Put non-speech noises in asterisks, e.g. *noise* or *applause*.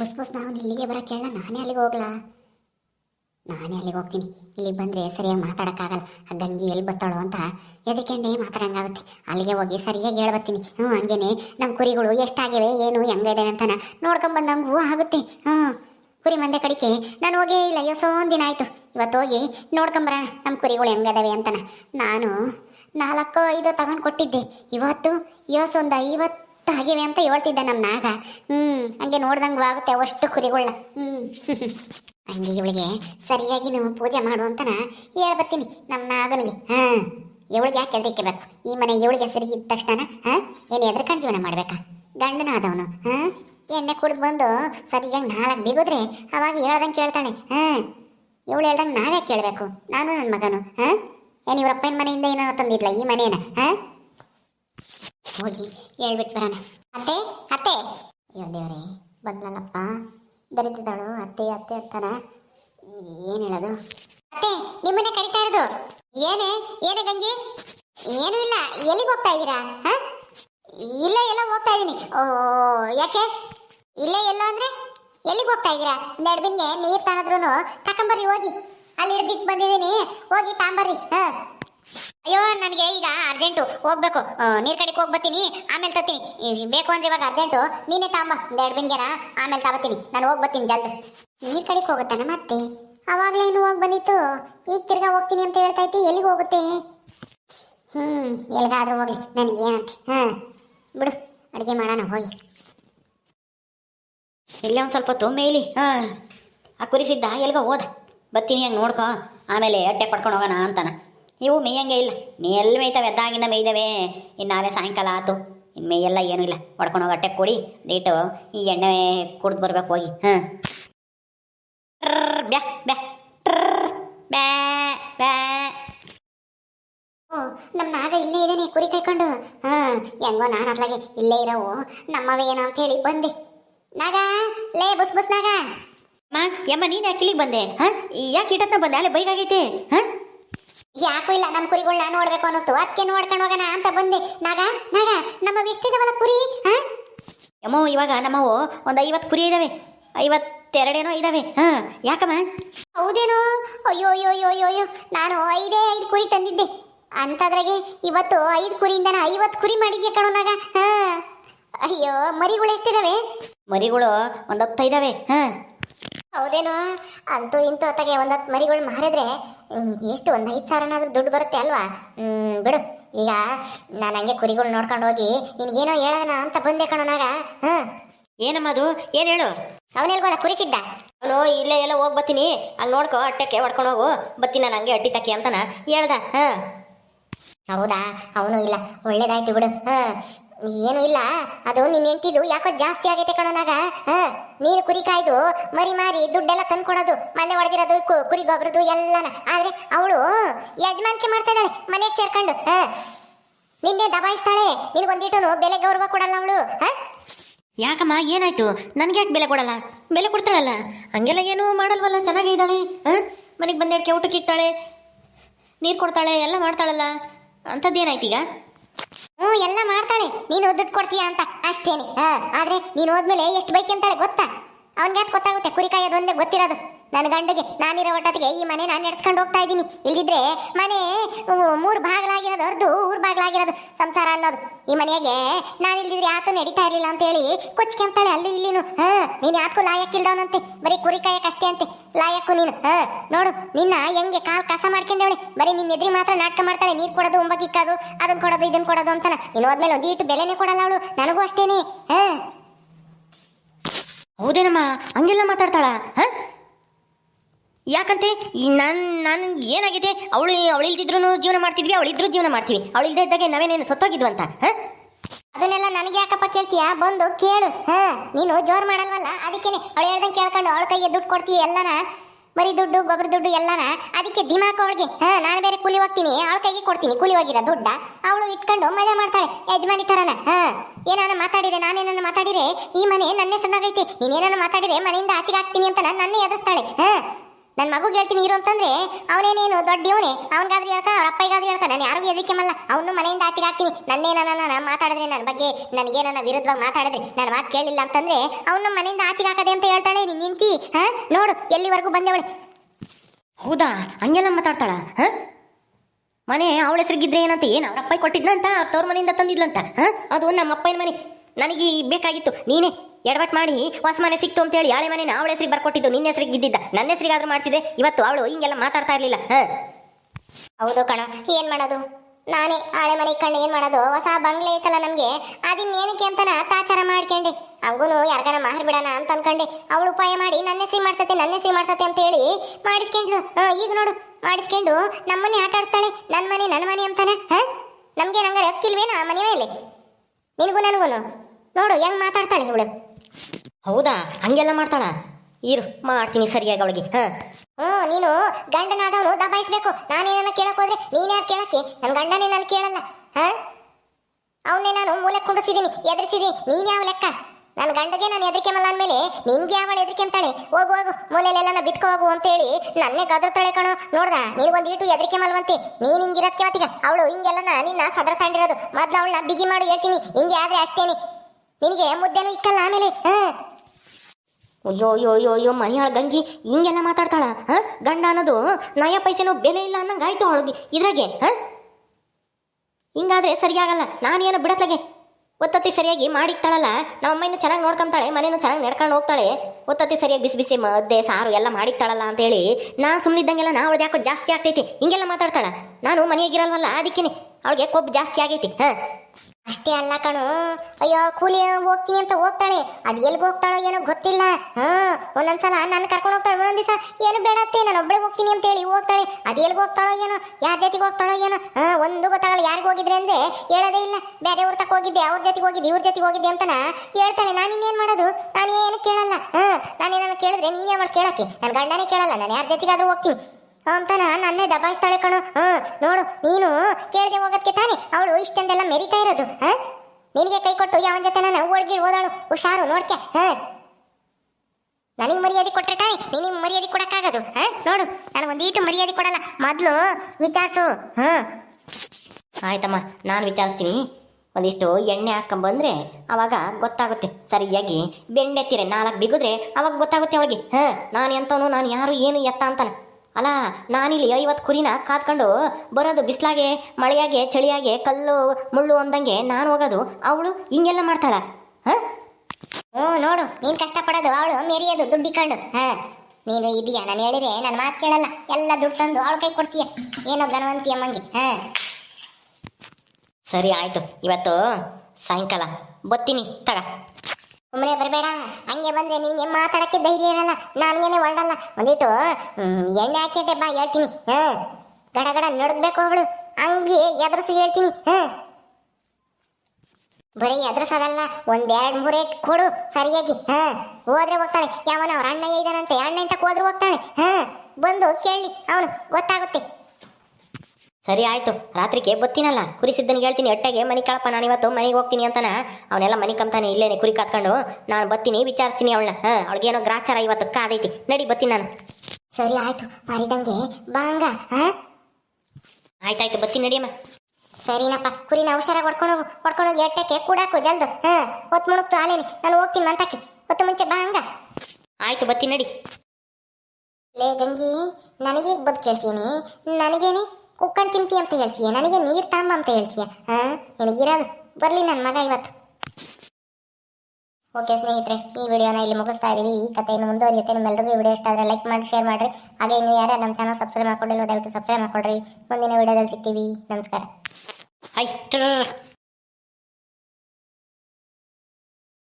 Bus bus ನಾವು ಇಲ್ಲಿಗೆ ಬರೋಕ್ಕೆ ಹೇಳ ನಾನೇ ಅಲ್ಲಿಗೆ ಹೋಗ್ಲಾ? ನಾನೇ ಅಲ್ಲಿಗೆ ಹೋಗ್ತೀನಿ. ಇಲ್ಲಿಗೆ ಬಂದರೆ ಸರಿಯಾಗಿ ಮಾತಾಡೋಕ್ಕಾಗಲ್ಲ. ಆ ಗಂಗಿ ಎಲ್ಲಿ ಬತ್ತಾಳೋ ಅಂತ ಎದಕ್ಕೆಂಡೆ ಮಾತಾಡಂಗಾಗುತ್ತೆ? ಅಲ್ಲಿಗೆ ಹೋಗಿ ಸರಿಯಾಗಿ ಹೇಳ್ಬತ್ತೀನಿ ಹ್ಞೂ, ಹಂಗೇನೆ ನಮ್ಮ ಕುರಿಗಳು ಎಷ್ಟಾಗಿವೆ, ಏನು ಹೆಂಗಿದಾವೆ ಅಂತ ನೋಡ್ಕೊಂಬಂದಂಗೂ ಆಗುತ್ತೆ. ಹ್ಞೂ, ಕುರಿ ಮಂದೆ ಕಡಿಕೆ, ನಾನು ಹೋಗೇ ಇಲ್ಲ ಎಷ್ಟೊಂದು ದಿನ ಆಯಿತು. ಇವತ್ತು ಹೋಗಿ ನೋಡ್ಕೊಂಬರ ನಮ್ಮ ಕುರಿಗಳು ಹೆಂಗದಾವೆ ಅಂತ ನಾನು ನಾಲ್ಕು ಐದು ತಗೊಂಡು ಕೊಟ್ಟಿದ್ದೆ. ಇವತ್ತು ಯೋಸೊಂದು ಐವತ್ತು ಆಗಿವೆ ಅಂತ ಹೇಳ್ತಿದ್ದೆ ನಮ್ಮ ನಾಗ. ಹ್ಞೂ ಹಂಗೆ ನೋಡ್ದಂಗೂ ಆಗುತ್ತೆ ಅವಷ್ಟು ಕುರಿಗಳನ್ನ ಹ್ಞೂ *laughs* ಹಂಗೆ ಇವಳಿಗೆ ಸರಿಯಾಗಿ ನಾವು ಪೂಜೆ ಮಾಡು ಅಂತನ ಹೇಳ್ಬತ್ತೀನಿ ನಮ್ಮ ನಾಗನಿಗೆ. ಹಾಂ, ಇವಳಿಗೆ ಯಾಕೆ ಎದಕ್ಕೆ ಬೇಕು ಈ ಮನೆ ಇವಳಿಗೆ ಸರಿಗಿದ್ದ ತಕ್ಷಣ ಹಾಂ ಏನು ಎದ್ರಕಂಡು ಜೀವನ ಮಾಡ್ಬೇಕಾ? ಗಂಡನಾದವನು ಹಾಂ, ಎಣ್ಣೆ ಕುಡಿದು ಬಂದು ಸರಿಯಾಗಿ ನಾಲ್ಕು ಬಿಗುದ್ರೆ ಅವಾಗ ಹೇಳ್ದಂಗೆ ಕೇಳ್ತಾಳೆ, ಹಾಂ. ಇವಳು ಹೇಳ್ದಂಗೆ ನಾವೇ ಕೇಳಬೇಕು? ನಾನು ನನ್ನ ಮಗನು, ಹಾಂ. ಏನು ಇವರಪ್ಪನ ಮನೆಯಿಂದ ಏನೋ ತಂದಿದ್ಲ ಈ ಮನೇನ, ಹಾಂ? ಹೋಗಿ ಹೇಳ್ಬಿಟ್ಟು ಬರೋಣ. ಅತ್ತೆ ಅತ್ತೆ. ಅಯ್ಯೋ ದೇವ್ರೆ ಬಂದ್ಲಲ್ಲಪ್ಪ ದರಿದ್ರದವಳು, ಅತ್ತೆ ಅತ್ತೆ ಅಂತಾನ. ಏನು ಹೇಳೋದು? ಅತ್ತೆ, ನಿಮ್ಮನ್ನೇ ಕರಿತಾ ಇರೋದು. ಏನೇ ಏನೇ ಗಂಗಿ? ಏನು ಇಲ್ಲ. ಎಲ್ಲಿಗೆ ಹೋಗ್ತಾ ಇದ್ದೀರಾ? ಹಾ? ಇಲ್ಲ ಎಲ್ಲ ಹೋಗ್ತಾ ಇದ್ದೀನಿ. ಓ, ಯಾಕೆ? ಇಲ್ಲ ಎಲ್ಲ ಅಂದ್ರೆ? ಎಲ್ಲಿಗೆ ಹೋಗ್ತಾ ಇದ್ದೀರಾ? ನಡ್ಬಿನ್ಗೆ ನೀರು ತಾನದ್ರೂ ತಕೊಂಬರ್ರಿ, ಹೋಗಿ. ಅಲ್ಲಿ ಹಿಡ್ದಿಕ್ ಬಂದಿದ್ದೀನಿ. ಹೋಗಿ ತಾಂಬರ್ರಿ, ಹಾ. ಅಯ್ಯೋ, ನನಗೆ ಈಗ ಅರ್ಜೆಂಟು. ಹೋಗ್ಬೇಕು. ನೀರ್ ಕಡೆಗೆ ಹೋಗಿ ಬರ್ತೀನಿ. ಆಮೇಲೆ ತತ್ತೀನಿ ಬೇಕು ಅಂದ್ರೆ ಇವಾಗ ಅರ್ಜೆಂಟು. ನೀನೇ ಒಂದು ಎರಡು ಬಿಂಗೆನ. ಆಮೇಲೆ ತಗೋತೀನಿ. ನಾನು ಹೋಗಿ ಬರ್ತೀನಿ ಜಲ್ದ. ನೀರ್ ಕಡೆಗೆ ಹೋಗುತ್ತಾನ ಮತ್ತೆ? ಅವಾಗಲೇ ಏನು ಹೋಗಿ ಬಂದಿತ್ತು. ಈಗ ತಿರ್ಗಾ ಹೋಗ್ತೀನಿ ಅಂತ ಹೇಳ್ತಾ ಇತ್ತು ಎಲ್ಲಿಗೆ ಹೋಗುತ್ತೆ? ಹ್ಞೂ ಎಲ್ಲಿಗಾದ್ರೂ ಹೋಗಿ ನನಗೆ ಏನಂತೆ. ಹಾಂ, ಬಿಡು. ಅಡುಗೆ ಮಾಡೋಣ, ಹೋಗಿ. ಇಲ್ಲೇ ಒಂದು ಸ್ವಲ್ಪ ಹೊತ್ತು ಇಲ್ಲಿ ಹಾಂ, ಆ ಕುರಿಸಿದ್ದ ಎಲ್ಲಿಗೋ ಹೋದ. ಬತ್ತೀನಿ ಹಂಗೆ ನೋಡ್ಕೊ. ಆಮೇಲೆ ಅಟ್ಟೆ ಪಡ್ಕೊಂಡು ಹೋಗೋಣ ಅಂತಾನ. ಇವು ಮೇಯಂಗೆ ಇಲ್ಲ. ನೀ ಎಲ್ಲಿ ಮೇಯ್ತಾವೆ? ಎದ್ದಾಗಿಂದ ಮೇಯ್ದವೆ. ಇನ್ನು ನಾಳೆ ಸಾಯಂಕಾಲ ಆತು. ಇನ್ನು ಮೇಯೆಲ್ಲ ಏನೂ ಇಲ್ಲ. ಹೊಡ್ಕೊಂಡು ಹೋಗಿ ಅಟ್ಟೆ ಕೊಡಿ ನೀಟು ಈ ಎಣ್ಣೆ ಕುಡ್ದು ಬರ್ಬೇಕು ಹೋಗಿ. ಹಾಂ ಬ್ಯಾ ಬ್ಯಾ ಟ್ರ ಬ್ಯಾ ಬ್ಯಾ. ಓ ನಮ್ಮ ನಾಗ ಇಲ್ಲೇ ಇದ್ದಾನೆ ಕುರಿ ಕೈಕೊಂಡು. ಹಾ ಹೆಂಗೋ ನಾನು ಅದ್ಲಾಗೆ ಇಲ್ಲೇ ಇರೋವು. ನಮ್ಮವೇ ಏನೋ ಅಂತ ಹೇಳಿ ಬಂದೆ. ನಾಗ ಲೇ ಬಸ್ ಬಸ್ ನಾಗ. ಯಮ್ಮ ನೀನು ಯಾಕೆ ಇಲ್ಲಿಗೆ ಬಂದೆ? ಹಾಂ? ಯಾಕೆ ಇಟ್ಟತ್ನ ಬಂದೆ? ಅಲ್ಲೇ ಬೈಗಾಗೈತೆ. ಹಾಂ? ಯಾಕೂ ಇಲ್ಲ ನಮ್ಮ ಕುರಿಗಳನ್ನ ನೋಡ್ಬೇಕು ಅನ್ನಿಸ್ತು. ಅದಕ್ಕೆ ನೋಡ್ಕೊಂಡು ಹೋಗೋಣ ಅಂತ ಬಂದೆ. ನಾಗ ನಾಗ ನಮ್ಮ ಎಷ್ಟಿದಾವಲ್ಲ ಕುರಿ? ಹಾ ಯಮ್ಮೋ ಇವಾಗ ನಮ್ಮವು ಒಂದು ಐವತ್ತು ಕುರಿ ಇದ್ದಾವೆ ಐವತ್ತೆರಡೇನೋ ಇದ್ದಾವೆ ಹಾಂ ಯಾಕಮ್ಮ? ಹೌದೇನೋ? ಅಯ್ಯೋ ಅಯ್ಯೋ ಅಯ್ಯೋ ಅಯ್ಯೋ ಅಯ್ಯೋ ನಾನು ಐದೇ ಐದು ಕುರಿ ತಂದಿದ್ದೆ. ಅಂತದ್ರಾಗೆ ಇವತ್ತು ಐದು ಕುರಿಯಿಂದ ಐವತ್ತು ಕುರಿ ಮಾಡಿದ್ಯಾ ಕಣೋ ನಾಗ? ಹಾ. ಅಯ್ಯೋ ಮರಿಗಳು ಎಷ್ಟಿದಾವೆ? ಮರಿಗಳು ಒಂದು ಹತ್ತೈದಾವೆ. ಹಾಂ. ಹೌದೇನೋ? ಅಂತೂ ಇಂತೂ ಹೊತ್ತಾಗೆ ಒಂದತ್ತು ಹತ್ತು ಮರಿಗಳು ಮಾರಿದ್ರೆ ಎಷ್ಟು ಒಂದು ಐದು ಸಾವಿರನಾದ್ರೂ ದುಡ್ಡು ಬರುತ್ತೆ ಅಲ್ವಾ? ಬಿಡು. ಈಗ ನಾನು ಹಂಗೆ ಕುರಿಗಳು ನೋಡ್ಕೊಂಡು ಹೋಗಿ ನಿನ್ಗೇನೋ ಹೇಳೋಣ ಅಂತ ಬಂದೆ ಕಣನಾಗ ಹಾಂ. ಏನಮ್ಮ ಅದು? ಏನು ಹೇಳು? ಅವನೆಲ್ಗೋದ ಕುರಿಸಿದ್ದ. ಅವನು ಇಲ್ಲೇ ಎಲ್ಲ ಹೋಗಿ ಬತ್ತೀನಿ. ಅಲ್ಲಿ ನೋಡ್ಕೊ ಅಟ್ಟಕ್ಕೆ ಹೊಡ್ಕೊಂಡು ಹೋಗು. ಬತ್ತೀನಿ ನಾನು ಹಂಗೆ ಅಟ್ಟಿ ತಕ್ಕಿ ಅಂತನ. ಹೇಳ್ದ ಹಾಂ. ಹೌದಾ? ಅವನು ಇಲ್ಲ. ಒಳ್ಳೇದಾಯ್ತು ಬಿಡು. ಹ. ಏನು ಇಲ್ಲ. ಅದು ನಿನ್ನ ಹೆಂಡ್ತಿದು ಯಾಕೋ ಜಾಸ್ತಿ ಆಗೈತೆ ಕಣೋನಾಗ ಹ? ನೀನು ಕುರಿ ಕಾಯ್ದು ಮರಿ ಮಾರಿ ದುಡ್ಡೆಲ್ಲ ತಂದು ಕೊಡೋದು ಮನೆ ಹೊಡೆದಿರೋದು ಕುರಿ ಗೊಬ್ಬರದು ಎಲ್ಲನ. ಆದ್ರೆ ಅವಳು ಯಜಮಾನಿಕೆ ಮಾಡ್ತಾ ಇದ್ದಾಳೆ, ಮನೆಗೆ ಸೇರ್ಕೊಂಡು. ಹ? ನಿನ್ನೆ ದಬಾಯಿಸ್ತಾಳೆ. ನಿನಗೊಂದಿಟ್ಟು ಬೆಲೆ ಗೌರವ ಕೊಡಲ್ಲ ಅವಳು. ಹ? ಯಾಕಮ್ಮ, ಏನಾಯ್ತು? ನನಗೆ ಯಾಕೆ ಬೆಲೆ ಕೊಡಲ್ಲ? ಬೆಲೆ ಕೊಡ್ತಾಳಲ್ಲ? ಹಂಗೆಲ್ಲ ಏನೂ ಮಾಡಲ್ವಲ್ಲ? ಚೆನ್ನಾಗೇ ಇದ್ದಾಳೆ. ಹಾಂ? ಮನೆಗೆ ಬಂದೇಡ್ಕೆ ಊಟಕ್ಕೆ ಇಕ್ತಾಳೆ, ನೀರು ಕೊಡ್ತಾಳೆ, ಎಲ್ಲ ಮಾಡ್ತಾಳಲ್ಲ. ಅಂಥದ್ದೇನಾಯ್ತು ಈಗ ಎಲ್ಲ ಮಾಡ್ತಾಳೆ ನೀನು ದುಡ್ಡು ಕೊಡ್ತೀಯ ಅಂತ? ಅಷ್ಟೇನೆ. ಹಾ, ಆದ್ರೆ ನೀನು ಹೋದ್ಮೇಲೆ ಎಷ್ಟು ಬೈಕ್ ಅಂತಾಳೆ ಗೊತ್ತಾ? ಅವನ್ಗೆ ಅದು ಗೊತ್ತಾಗುತ್ತೆ? ಕುರಿಕಾಯಿ ಅದೊಂದೇ ಗೊತ್ತಿರೋದು. ನನ್ನ ಗಂಡಗೆ, ನಾನಿರೋ ಒಟ್ಟೊತ್ತಿಗೆ ಈ ಮನೆ ನಾನು ನಡೆಸ್ಕೊಂಡು ಹೋಗ್ತಾ ಇದ್ದೀನಿ. ಇಲ್ದಿದ್ರೆ ಮನೆ ಮೂರು ಬಾಗಿಲಾಗಿರೋದು ಅರ್ದು ಊರು ಭಾಗಲಾಗಿರೋದು ಸಂಸಾರ ಅನ್ನೋದು. ಈ ಮನೆಗೆ ನಾನು ಇಲ್ದಿದ್ರೆ ಯಾತು ನಡೀತಾ ಇರಲಿಲ್ಲ ಅಂತ ಹೇಳಿ ಕೊಚ್ಕೊಂತಾಳೆ ಅಲ್ಲಿ ಇಲ್ಲಿನು. ಹಾ, ನೀನು ಯಾಕೂ ಲಾಯಕ್ಕಿಲ್ದವನಂತೆ. ಬರೀ ಕುರಿ ಕಾಯಕ್ ಅಷ್ಟೇ ಅಂತೆ ಲಾಯಕ್ಕು ನೀನು. ಹ, ನೋಡು, ನಿನ್ನ ಹೆಂಗೆ ಕಾಲ್ ಕಸ ಮಾಡ್ಕೊಂಡವಳೆ ಬರೀ ನಿನ್ನ ಎದ್ರಿ ಮಾತ್ರ ನಾಟಕ ಮಾಡ್ತಾಳೆ. ನೀರು ಕೊಡೋದು ಉಂಬಕ್ಕಿಕ್ಕೋದು ಅದನ್ನ ಕೊಡೋದು ಇದನ್ನ ಕೊಡೋದು ಅಂತಾನೆ. ಇನ್ನು ಹೋದ್ಮೇಲೆ ಒಂದು ಇಟ್ಟು ಬೆಲೆನೇ ಕೊಡಲ್ಲ ಅವಳು. ನನಗೂ ಅಷ್ಟೇನೆ. ಹೌದೇನಮ್ಮ? ಹಂಗೆಲ್ಲ ಮಾತಾಡ್ತಾಳ? ಹಾಂ? ಯಾಕಂತೆ? ಈ ನಾನು ನಾನು ಏನಾಗಿದೆ? ಅವಳು ಅವಳಿಲ್ದಿದ್ರು ಜೀವನ ಮಾಡ್ತಿದ್ವಿ, ಅವಳಿದ್ರು ಜೀವನ ಮಾಡ್ತೀವಿ. ಅವಳಿಲ್ದೇ ಇದ್ದಾಗ ನಾವೇನೇನು ಸತ್ತೋಗಿದ್ವಂತ? ಹಾಂ? ಅದನ್ನೆಲ್ಲ ನನಗೆ ಯಾಕಪ್ಪ ಕೇಳ್ತೀಯ? ಬಂದು ಕೇಳು. ಹಾ, ನೀನು ಜೋರ್ ಮಾಡಲ್ವಲ್ಲ? ಅದಕ್ಕೇನೆ ಅವಳು ಹೇಳ್ದಂಗೆ ಕೇಳ್ಕೊಂಡು ಅವಳ ಕೈಗೆ ದುಡ್ಡು ಕೊಡ್ತೀಯ ಎಲ್ಲನ? ಬರೀ ದುಡ್ಡು ಗೊಬ್ಬರ ದುಡ್ಡು ಎಲ್ಲನ? ಅದಕ್ಕೆ ದಿಮಾಕ್ ಅವಳಿಗೆ. ಹಾ, ನಾನು ಬೇರೆ ಕೂಲಿ ಹೋಗ್ತೀನಿ. ಅವಳ ಕೈಗೆ ಕೊಡ್ತೀನಿ ಕೂಲಿ ಹೋಗಿರೋ ದುಡ್ಡ. ಅವಳು ಇಟ್ಕೊಂಡು ಮಜಾ ಮಾಡ್ತಾಳೆ ಯಜಮಾನಿ ತರನ. ಹಾ, ಏನಾನ ಮಾತಾಡಿರೆ ನಾನೇನಾನ ಮಾತಾಡಿರೆ ಈ ಮನೆ ನನ್ನೇ ಸಣ್ಣಾಗೈತಿ ನೀನೇನಾನ ಮಾತಾಡಿರೆ ಮನೆಯಿಂದ ಆಚೆಗೆ ಹಾಕ್ತೀನಿ ಅಂತ ನನ್ನೇ ಎದುರಿಸ್ತಾಳೆ ಹಾ ನನ್ನ ಮಗು ಹೇಳ್ತೀನಿ ಇರು ಅಂತಂದ್ರೆ ಅವನೇನೇನು ದೊಡ್ಡ ಇವನೇ ಅವನಿಗಾದ್ರೂ ಹೇಳ್ಕ, ಅವ್ರ ಅಪ್ಪಗಾದ್ರೂ ಹೇಳ್ಕ, ನಾನು ಹೆದರಿಕೆ ಮಲ್ಲ ಅವನು ಮನೆಯಿಂದ ಆಚೆಗೆ ಹಾಕ್ತೀನಿ. ನನ್ನೇ ನನ್ನ ಮಾತಾಡಿದ್ರೆ ನನ್ನ ಬಗ್ಗೆ ನನಗೆ ನನ್ನ ವಿರುದ್ಧವಾಗಿ ಮಾತಾಡಿದ್ರೆ ನನ್ನ ಮಾತು ಕೇಳಿಲ್ಲ ಅಂತಂದ್ರೆ ಅವನು ಮನೆಯಿಂದ ಆಚೆಗೆ ಹಾಕದೆ ಅಂತ ಹೇಳ್ತಾಳೆ ನೀನು ನಿಂತಿ ಹಾ? ನೋಡು, ಎಲ್ಲಿವರೆಗೂ ಬಂದವಳೆ. ಹೌದಾ? ಹಂಗೆಲ್ಲ ಮಾತಾಡ್ತಾಳ, ಹಾ? ಮನೆ ಅವಳ ಹೆಸರಿಗಿದ್ರೆ ಏನಂತ, ಏನು ಅವ್ರ ಅಪ್ಪ ಕೊಟ್ಟಿದ್ನಂತ, ಅವ್ರ ತವ್ರ ಮನೆಯಿಂದ ತಂದಿದ್ಲಂತ, ಹಾ? ಅದು ನಮ್ಮ ಅಪ್ಪನ ಮನೆ. ನನಗೆ ಬೇಕಾಗಿತ್ತು. ನೀನೇ ಎಡವಟ್ ಮಾಡಿ ಹೊಸ ಮನೆ ಸಿಕ್ತು ಅಂತೇಳಿ ಹಳೆ ಮನೆ ಅವಳ ಹೆಸರಿಗೆ ಬರ್ಕೊಟ್ಟಿದ್ದು, ನಿನ್ನ ಹೆಸರಿಗೆ ಇದ್ದಿದ್ದ ನನ್ನ ಹೆಸರಿಗಾದ್ರೂ ಮಾಡಿಸಿದೆ. ಇವತ್ತು ಅವಳು ಹಿಂಗೆಲ್ಲ ಮಾತಾಡ್ತಾ ಇರ್ಲಿಲ್ಲ. ಹೌದು ಕಣ, ಏನ್ ಮಾಡೋದು? ನಾನೇ ಹಳೆ ಮನೆ ಕಣ್ಣು ಏನ್ ಮಾಡೋದು? ಹೊಸ ಬಂಗ್ಲೆ ಐತಲ್ಲ ನಮ್ಗೆ. ಅದಿನ್ನೇನಕ್ಕೆ ಅಂತನ ತಾಚಾರ ಮಾಡ್ಕೊಂಡೆ. ಅವನು ಯಾರ್ಗಾನ ಮಾರಿ ಬಿಡಣ ಅಂತ ಅನ್ಕೊಂಡೆ. ಅವಳು ಉಪಾಯ ಮಾಡಿ ನನ್ನ ಹೆಸರು ಮಾಡ್ಸತ್ತೆ, ನನ್ನ ಹೆಸರು ಮಾಡ್ಸತ್ತೆ ಅಂತ ಹೇಳಿ ಮಾಡಿಸ್ಕೊಂಡ್ಲು ಈಗ ನೋಡು. ಮಾಡಿಸ್ಕೊಂಡು ನಮ್ಮನೆ ಆಟ ಆಡ್ತಾಳೆ ನನ್ನ ಮನೆ ನನ್ನ ಮನೆ ಅಂತಾನೆ. ಹ? ನಮ್ಗೆ ನಂಗಾರೆ ಹಕ್ಕಿಲ್ವೇನ ಮನೆ ಮೇಲೆ? ನಿನಗೂ ನನಗೂ ನೋಡು ಹೆಂಗ್ ಮಾತಾಡ್ತಾಳೆ ಇವಳು. ಹೌದಾ? ಹಂಗೆಲ್ಲ ಮಾಡ್ತಾಳ? ಇರು ಮಾಡ್ತೀನಿ ಸರಿಯಾಗಿ ಅವಳಿಗೆ ಹ. ಹ್ಮ್ ನೀನು ಗಂಡನಾದವನು ದಬಾಯಿಸ್ಬೇಕು. ನಾನೇನನ್ನ ಕೇಳಕ್ ಹೋದ್ರೆ ನೀನ್ ಯಾರು ಕೇಳಕ್ಕೆ? ನನ್ನ ಗಂಡನೇ ನಾನು ಕೇಳಲ್ಲ ಹ? ಅವನ್ನೇ ನಾನು ಮೂಲೆ ಕುಂಡಿಸಿದೀನಿ ಎದುರಿಸಿದೀನಿ. ನೀನ್ ಯಾವ ಲೆಕ್ಕ? ನನ್ನ ಗಂಡಗೆ ನಾನು ಹೆದರಿಕೆ ಮಲ್ಲ ಅಂದಮೇಲೆ ನಿನ್ಗೆ ಯಾವಳು ಹೆದರಿಕೆ ಅಂತಾಳೆ? ಹೋಗು ಹೋಗು ಮೂಲೆಲೆಲ್ಲ ಬಿತ್ಕೊ ಹೋಗು ಅಂತೇಳಿ ನನ್ನೇ ಗದರ್ತಾಳೆ ಕಣೋ. ನೋಡ್ದ ನಿನಗೊಂದು ಈಟು ಹೆದರಿಕೆ ಮಲ್ವಂತೆ ನೀನು ಹಿಂಗಿರೋದಕ್ಕೆ ಮತ್ತೀಗ? ಅವಳು ಹಿಂಗೆಲ್ಲ ನಿನ್ನ ಸದರ ತಾಂಡಿರೋದು. ಮೊದ್ಲು ಅವಳನ್ನ ಬಿಗಿ ಮಾಡಿ ಹೇಳ್ತೀನಿ. ಹಿಂಗೆ ಆದ್ರೆ ಅಷ್ಟೇನೆ. ನಿನಗೆ ಮುದ್ದೆನೂ ಇಕ್ಕಲ್ಲ ಆಮೇಲೆ? ಹಾಂ. ಅಯ್ಯೋ ಅಯ್ಯೋ ಅಯ್ಯೋ ಅಯ್ಯೋ, ಮನೆಯೊಳ ಗಂಗಿ, ಹಿಂಗೆಲ್ಲ ಮಾತಾಡ್ತಾಳ? ಗಂಡ ಅನ್ನೋದು ನಯ ಪೈಸೆನೂ ಬೆಲೆ ಇಲ್ಲ ಅನ್ನಂಗೆ ಆಯ್ತು ಅವಳಿಗೆ. ಇದ್ರಾಗೆ, ಹಾಂ? ಹಿಂಗಾದ್ರೆ ಸರಿಯಾಗಲ್ಲ. ನಾನೇನು ಬಿಡತ್ಲಾಗೆ? ಒತ್ತತ್ತಿ ಸರಿಯಾಗಿ ಮಾಡಿಕ್ತಾಳಲ್ಲ ನಮ್ಮ ಅಮ್ಮನ ಚೆನ್ನಾಗಿ ನೋಡ್ಕೊಂತಾಳೆ, ಮನೇನು ಚೆನ್ನಾಗಿ ನಡ್ಕೊಂಡು ಹೋಗ್ತಾಳೆ. ಒತ್ತತ್ತಿ ಸರಿಯಾಗಿ ಬಿಸಿ ಬಿಸಿ ಮದ್ದೆ, ಸಾರು ಎಲ್ಲ ಮಾಡಿಕ್ತಾಳಲ್ಲ ಅಂತೇಳಿ ನಾನು ಸುಮ್ಮನಿದ್ದಂಗೆಲ್ಲ ನಾ ಅವಳದ್ದು ಯಾಕೋ ಜಾಸ್ತಿ ಆಗ್ತೈತಿ, ಹಿಂಗೆಲ್ಲ ಮಾತಾಡ್ತಾಳ. ನಾನು ಮನೆಯಾಗಿರಲ್ವಲ್ಲ ಅದಕ್ಕೇನೆ ಅವಳಿಗೆ ಕೊಬ್ಬು ಜಾಸ್ತಿ ಆಗೈತಿ, ಹಾಂ. ಅಷ್ಟೇ ಅಲ್ಲ ಕಣು. ಅಯ್ಯೋ, ಕೂಲಿ ಹೋಗ್ತೀನಿ ಅಂತ ಹೋಗ್ತಾಳೆ. ಅದು ಎಲ್ಲಿಗೆ ಹೋಗ್ತಾಳೋ ಏನೋ ಗೊತ್ತಿಲ್ಲ. ಹಾ, ಒಂದೊಂದ್ಸಲ ನನ್ನ ಕರ್ಕೊಂಡು ಹೋಗ್ತಾಳೆ, ಒಂದೊಂದ್ ದಿವಸ. ಏನು ಬೇಡತ್ತೆ ನಾನು ಒಬ್ಬಳೆ ಹೋಗ್ತೀನಿ ಅಂತ ಹೇಳಿ ಹೋಗ್ತಾಳೆ. ಅದು ಎಲ್ಲಿಗೆ ಹೋಗ್ತಾಳೋ ಏನೋ, ಯಾರ ಜೊತೆಗೆ ಹೋಗ್ತಾಳೋ ಏನೋ. ಹಾ, ಒಂದು ಗೊತ್ತಾಗಲ್ಲ ಯಾರಿಗೆ ಹೋಗಿದ್ರೆ ಅಂದ್ರೆ ಹೇಳೋದೇ ಇಲ್ಲ. ಬೇರೆ ಊರ್ ತಕ್ಕ ಹೋಗಿದ್ದೆ, ಅವ್ರ ಜೊತೆಗೆ ಹೋಗಿದ್ದೆ, ಇವ್ರ ಜೊತೆಗೆ ಹೋಗಿದ್ದೆ ಅಂತನ ಹೇಳ್ತಾಳೆ. ನಾನು ಇನ್ನೇನ್ ಮಾಡೋದು? ನಾನು ಏನು ಕೇಳಲ್ಲ. ಹಾ ನಾನೇನಾನ ಕೇಳಿದ್ರೆ ನೀನೇ ಅವಳು ಕೇಳಕ್ಕೆ. ನನ್ನ ಗಂಡನೇ ಕೇಳಲ್ಲ, ನಾನು ಯಾರ ಜೊತೆಗಾದ್ರೂ ಹೋಗ್ತೀನಿ. ಅಂತಾನ? ನನ್ನೇ ದಬಾಯಿಸ್ತಾಳೆ ಕಣು. ಹ್ಮ್ ನೋಡು, ನೀನು ಕೇಳದೆ ಹೋಗೋದಕ್ಕೆ ತಾನೆ. ಅವಳು ಇಷ್ಟಂದೆಲ್ಲ ಮೆರಿತಾ ಇರೋದು, ಹ? ನಿನಗೆ ಕೈ ಕೊಟ್ಟು ಯಾವನ ಜೊತೆ ನಾನು ಓಡ್ಗಿ ಓದಾಳು ಹುಷಾರು ನೋಡ್ಕೆ ಹ? ನನಗೆ ಮರ್ಯಾದೆ ಕೊಟ್ಟರೆ ತಾನೆ, ನಿನಗೆ ಮರ್ಯಾದೆ ಕೊಡಕ್ಕಾಗದು, ಹ? ನೋಡು, ನಾನು ಈಟು ಮರ್ಯಾದೆ ಕೊಡಲ್ಲ. ಮೊದಲು ವಿಚಾರಿಸು, ಹಾಂ? ಆಯ್ತಮ್ಮ, ನಾನು ವಿಚಾರಿಸ್ತೀನಿ. ಒಂದಿಷ್ಟು ಎಣ್ಣೆ ಹಾಕೊಂಬಂದ್ರೆ ಅವಾಗ ಗೊತ್ತಾಗುತ್ತೆ. ಸರಿಯಾಗಿ ಬೆಂಡೆತ್ತಿರೆ ನಾಲ್ಕು ಬಿಗಿದ್ರೆ ಅವಾಗ ಗೊತ್ತಾಗುತ್ತೆ ಅವಳಿಗೆ, ಹಾಂ? ನಾನು ಎಂತವನು, ನಾನು ಯಾರು, ಏನು ಎತ್ತ ಅಂತಾನೆ. ಅಲ್ಲ ನಾನಿಲ್ಲಿ ಐವತ್ತು ಕುರಿನ ಕಾದ್ಕೊಂಡು ಬರೋದು ಬಿಸಿಲಾಗೆ ಮಳೆಯಾಗೆ ಚಳಿಯಾಗೆ ಕಲ್ಲು ಮುಳ್ಳು ಅಂದಂಗೆ ನಾನು ಹೋಗೋದು ಅವಳು ಹಿಂಗೆಲ್ಲ ಮಾಡ್ತಾಳ. ಹಾಂ? ಹ್ಞೂ ನೋಡು ನೀನು ಕಷ್ಟಪಡೋದು ಅವಳು ಮೆರಿಯೋದು ದುಡ್ಡಿಕೊಂಡು ಹಾಂ. ನೀನು ಇದೆಯಾ? ನಾನು ಹೇಳಿದ್ರೆ ನನ್ನ ಮಾತು ಕೇಳಲ್ಲ. ಎಲ್ಲ ದುಡ್ಡು ತಂದು ಅವಳ ಕೈ ಕೊಡ್ತೀಯ. ಏನೋ ಧನವಂತಿ ಅಮ್ಮಂಗೆ. ಹಾಂ. ಸರಿ ಆಯಿತು. ಇವತ್ತು ಸಾಯಂಕಾಲ. ಬತ್ತೀನಿ ತಗ. ಸುಮ್ಮನೆ ಬರಬೇಡ. ಹಂಗೆ ಬಂದ್ರೆ ನಿನಗೆ ಮಾತಾಡಕ್ಕೆ ಧೈರ್ಯ ಇರಲ್ಲ. ನನಗೇನೆ ಹೊರಡಲ್ಲ. ಒಂದಿಟ್ಟು ಹ್ಮ್, ಎಣ್ಣೆ ಹಾಕಿಟ್ಟೆ ಬಾ ಹೇಳ್ತೀನಿ. ಗಡ ಗಡ ನಡ್ಬೇಕು ಅವಳು. ಹಂಗೆ ಎದುರಿಸಿ ಹೇಳ್ತೀನಿ. ಹ ಬರೀ ಎದುರಿಸೋದಲ್ಲ ಒಂದೆರಡು ಏಟ್ ಕೊಡು ಸರಿಯಾಗಿ. ಹಾ ಹೋದ್ರೆ ಹೋಗ್ತಾಳೆ. ಯಾವನ ಅವ್ರ ಅಣ್ಣ ಇದ್ದಾನಂತೆ ಅಣ್ಣ ಅಂತ ಹೋದ್ರೆ ಹೋಗ್ತಾಳೆ. ಹಾ ಬಂದು ಕೇಳಿ ಅವನು ಗೊತ್ತಾಗುತ್ತೆ. ಸರಿ ಆಯ್ತು ರಾತ್ರಿಗೆ ಬತ್ತೀನಲ್ಲ ಕುರಿ ಸಿದ್ದನಿಗೆ ಹೇಳ್ತೀನಿ ಎಟ್ಟಾಗೆ ಮನೆ ಕಳಪ್ಪ ನಾನು ಇವತ್ತು ಮನೆಗೆ ಹೋಗ್ತೀನಿ ಅಂತಾನ? ಅವನೆಲ್ಲ ಮನೆ ಕಂತಾನೆ ಇಲ್ಲೇನೆ ಕುರಿ ಕಾತ್ಕೊಂಡು ನಾನು ಬತ್ತೀನಿ ವಿಚಾರಿಸ್ತೀನಿ ಅವಳನ್ನ. ಹಾಂ ಅವಳಿಗೇನೋ ಗ್ರಾಚಾರ ಇವತ್ತು ಕಾದೈತಿ. ನಡಿ ಬತ್ತೀನಿ ನಾನು. ಸರಿ ಆಯ್ತು ಮಾರಿದಂಗೆ ಬಾಂಗ ಹ? ಆಯ್ತಾಯ್ತು ಬತ್ತೀನಿ ನಡಿಯಮ್ಮ. ಸರಿನಪ್ಪ ಕುರಿನ ಹುಷಾರಾಗಿ ಹೊಡ್ಕೊಂಡು ಹೋಗು ಹೊಡ್ಕೊಂಡು ಹೋಗಿ ಎಟ್ಟಕ್ಕೆ ಕೂಡಾಕು ಜಲ್ದು. ಹಾ ಹೊತ್ತು ಮುಣುಕ್ತು ಆಲೇನಿ ನಾನು ಹೋಗ್ತೀನಿ ಮಂತಾಕಿ ಹೊತ್ತು ಮುಂಚೆ ಬಾಂಗ ಆಯ್ತು ಬತ್ತೀನಿ ನಡಿ. ಲೇ ಗಂಗಿ ನನಗೆ ಬದ್ ಕೇಳ್ತೀನಿ ನನಗೇನೆ ಕುಕ್ಕಣ್ ತಿಂತಿ ಅಂತ ಹೇಳ್ತೀಯ? ನನಗೆ ನೀರು ತಾಂಬ ಅಂತ ಹೇಳ್ತೀಯ? ಹಾ ನಿನಗಿರೋದು ಬರಲಿ ನನ್ನ ಮಗ ಇವತ್ತು. ಓಕೆ ಸ್ನೇಹಿತರೆ, ಈ ವಿಡಿಯೋನ ಇಲ್ಲಿ ಮುಗಿಸ್ತಾ ಇದೀವಿ. ಈ ಕಥೆಯನ್ನು ಮುಂದುವರಿಯುತ್ತೆ. ನಿಮ್ಮೆಲ್ಲರಿಗೂ ವಿಡಿಯೋ ಇಷ್ಟ ಆದರೆ ಲೈಕ್ ಮಾಡಿ ಶೇರ್ ಮಾಡಿರಿ. ಹಾಗೆ ಇನ್ನು ಯಾರು ನಮ್ಮ ಚಾನಲ್ ಸಬ್ಸ್ಕ್ರೈಬ್ ಮಾಡ್ಕೊಂಡಿಲ್ಲ ದಯವಿಟ್ಟು ಸಬ್ಸ್ಕ್ರೈಬ್ ಮಾಡ್ಕೊಳ್ರಿ ಮುಂದಿನ ವಿಡಿಯೋದಲ್ಲಿ ಸಿಗ್ತೀವಿ. ನಮಸ್ಕಾರ. ಐ